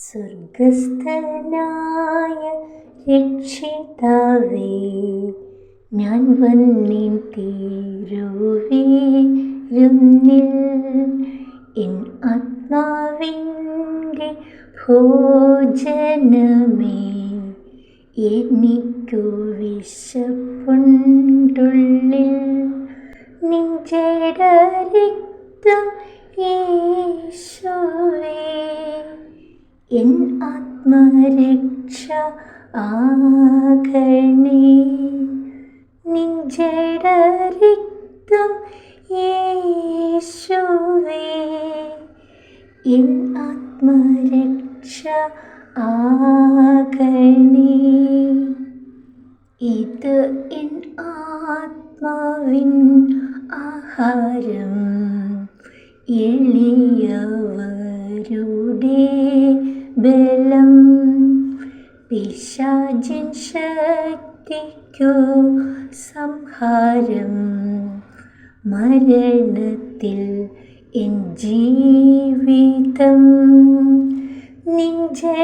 സ്വർഗസ്ഥനായ രക്ഷിതാവേ ഞാൻ വന്നിൻ തീരുവിരുന്നിൽ എൻ ആത്മാവിന്റെ ഭോജനമേ എനിക്കു വിശപ്പുണ്ടുള്ളിൽ എൻ ആത്മരക്ഷ ആകണേ ജഡരക്തം യേശുവേ. എൻ ആത്മരക്ഷ ആകണേ ഇത് എൻ ആത്മാവിൻ ആഹാരം. എളിയവരുടെ ബലം പിശാചിൻ ശക്തിക്കു സംഹാരം? മരണത്തിൽ എൻ ജീവിതം നിഞ്ചടരക്തം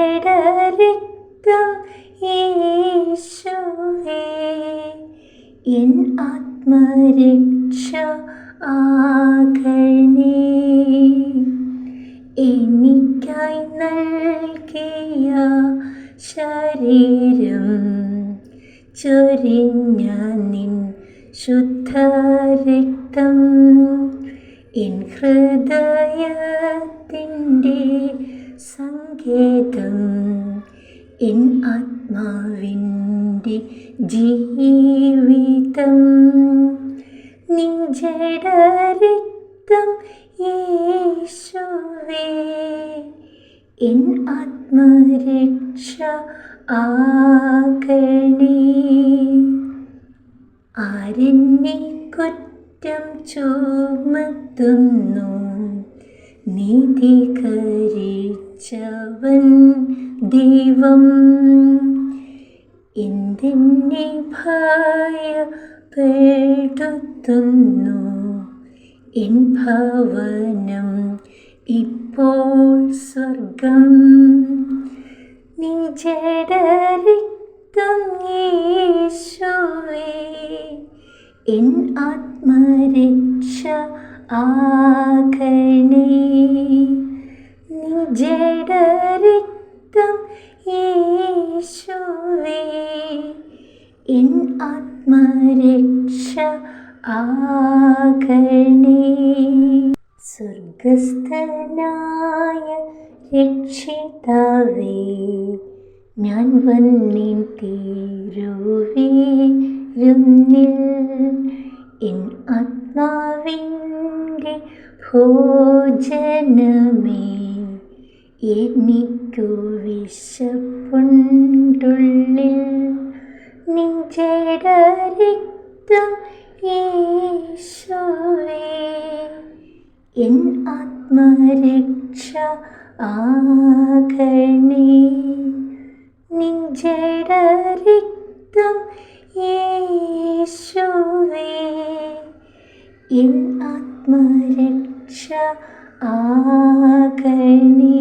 യേശുവേ. എൻ ആത്മരക്ഷ ആകണേ എനിക്കായി നൽകിയ ശരീരം ചൊരിഞ്ഞ നിൻ ശുദ്ധരക്തം. എൻ ഹൃദയത്തിന്റെ സങ്കേതം എൻ ആത്മാവിന്റെ ജീവിതം. നിഞ്ചട രക്തം യേശുവേ എൻ ആത്മരക്ഷ ആകണേ. ആരെന്നെ കുറ്റം ചുമത്തുന്നു? നീതീകരിച്ചവൻ ദൈവം. എന്തെന്നെ ഭയപ്പെടുത്തുന്നു? എൻ ഭവനം ഇപ്പോൾ സ്വർഗം നിജട രക്തം യേശുവേ എൻ ആത്മരക്ഷ ആകണേ. നിജടരിക്തം യേശുവേ എൻ ആത്മരക്ഷ ആകണേ. സ്വർഗസ്ഥനായ രക്ഷിതാവേ ഞാൻ വന്നിൻ തീരുവീരുന്നിൽ എൻ ആത്മാവിന്റെ ഭോജനമേ. എനിക്കു വിശപ്പുണ്ടുള്ളിൽ നിഞ്ചട എൻ ആത്മരക്ഷ ആകണേ നിഞ്ചട രക്തം യേശുവേ. എൻ ആത്മരക്ഷ ആകണേ